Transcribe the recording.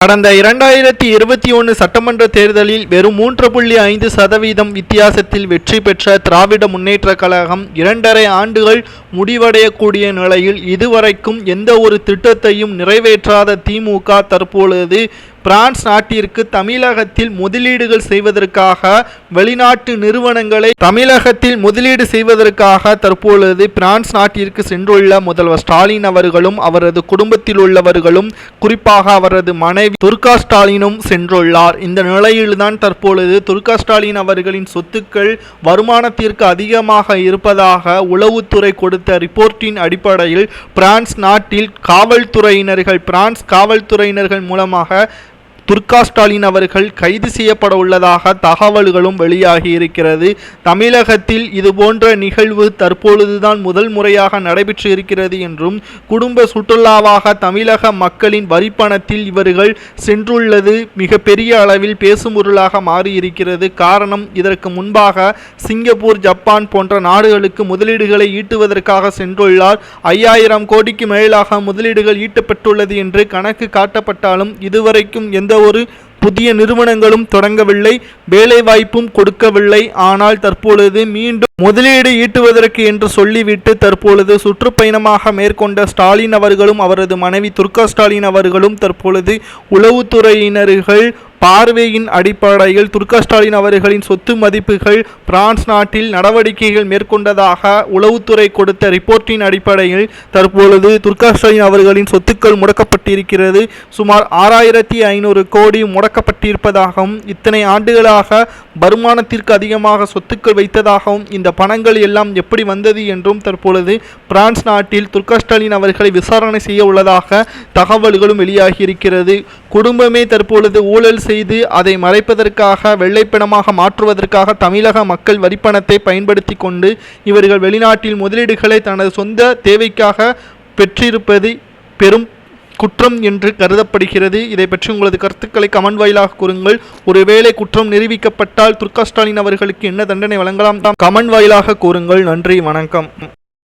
கடந்த இரண்டாயிரத்தி இருபத்தி ஒன்று சட்டமன்ற தேர்தலில் வெறும் மூன்று புள்ளி ஐந்து சதவீதம் வித்தியாசத்தில் வெற்றி பெற்ற திராவிட முன்னேற்ற கழகம் இரண்டரை ஆண்டுகள் முடிவடையக்கூடிய நிலையில் இதுவரைக்கும் எந்த ஒரு திட்டத்தையும் நிறைவேற்றாத திமுக தற்பொழுது பிரான்ஸ் நாட்டிற்கு தமிழகத்தில் முதலீடுகள் செய்வதற்காக வெளிநாட்டு நிறுவனங்களை தமிழகத்தில் முதலீடு செய்வதற்காக தற்பொழுது பிரான்ஸ் நாட்டிற்கு சென்றுள்ள முதல்வர் ஸ்டாலின் அவர்களும் அவரது குடும்பத்தில் உள்ளவர்களும் குறிப்பாக அவரது மனைவி துர்கா ஸ்டாலினும் சென்றுள்ளார். இந்த நிலையில்தான் தற்பொழுது துர்கா ஸ்டாலின் அவர்களின் சொத்துக்கள் வருமானத்திற்கு அதிகமாக இருப்பதாக உளவுத்துறை கொடுத்த ரிப்போர்ட்டின் அடிப்படையில் பிரான்ஸ் நாட்டில் காவல்துறையினர்கள் பிரான்ஸ் காவல்துறையினர்கள் மூலமாக துர்கா ஸ்டாலின் அவர்கள் கைது செய்யப்பட உள்ளதாக தகவல்களும் வெளியாகி இருக்கிறது. தமிழகத்தில் இதுபோன்ற நிகழ்வு தற்பொழுதுதான் முதல் முறையாக நடைபெற்று இருக்கிறது என்றும் குடும்ப சுற்றுலாவாக தமிழக மக்களின் வரிப்பணத்தில் இவர்கள் சென்றுள்ளது மிக பெரிய அளவில் பேசும்பொருளாக மாறியிருக்கிறது. காரணம் இதற்கு முன்பாக சிங்கப்பூர் ஜப்பான் போன்ற நாடுகளுக்கு முதலீடுகளை ஈட்டுவதற்காக சென்றுள்ளார். ஐயாயிரம் கோடிக்கு மேலாக முதலீடுகள் ஈட்டப்பட்டுள்ளது என்று கணக்கு காட்டப்பட்டாலும் இதுவரைக்கும் எந்த ஒரு புதிய நிறுவனங்களும் தொடங்கவில்லை வேலைவாய்ப்பும் கொடுக்கவில்லை. ஆனால் தற்பொழுது மீண்டும் முதலீடு ஈட்டுவதற்கு என்று சொல்லிவிட்டு தற்பொழுது சுற்றுப்பயணமாக மேற்கொண்ட ஸ்டாலின் அவர்களும் அவரது மனைவி துர்கா ஸ்டாலின் அவர்களும் தற்பொழுது உளவுத்துறையினர்கள் பார்வையின் அடிப்படையில் துர்கா ஸ்டாலின் அவர்களின் சொத்து மதிப்புகள் பிரான்ஸ் நாட்டில் நடவடிக்கைகள் மேற்கொண்டதாக உளவுத்துறை கொடுத்த ரிப்போர்ட்டின் அடிப்படையில் தற்பொழுது துர்கா ஸ்டாலின் அவர்களின் சொத்துக்கள் முடக்கப்பட்டிருக்கிறது. சுமார் ஆறாயிரத்தி ஐநூறு கோடி முடக்கப்பட்டிருப்பதாகவும் இத்தனை ஆண்டுகளாக வருமானத்திற்கு அதிகமாக சொத்துக்கள் வைத்ததாகவும் இந்த பணங்கள் எல்லாம் எப்படி வந்தது என்றும் தற்பொழுது பிரான்ஸ் நாட்டில் துர்கஸ்டாலின் அவர்களை விசாரணை செய்ய உள்ளதாக தகவல்களும் வெளியாகியிருக்கிறது குடும்பமே தற்பொழுது ஊழல் செய்து அதை மறைப்பதற்காக வெள்ளைப்பணமாக மாற்றுவதற்காக தமிழக மக்கள் வரிப்பணத்தை பயன்படுத்தி கொண்டு இவர்கள் வெளிநாட்டில் முதலீடுகளை தனது சொந்த தேவைக்காக பெற்றிருப்பது பெரும் குற்றம் என்று கருதப்படுகிறது. இதை பற்றி உங்களது கருத்துக்களை கமெண்ட் வாயிலாக கூறுங்கள். ஒருவேளை குற்றம் நிரூபிக்கப்பட்டால் துர்கா ஸ்டாலின் அவர்களுக்கு என்ன தண்டனை வழங்கலாம் கமெண்ட் வாயிலாக கூறுங்கள். நன்றி வணக்கம்.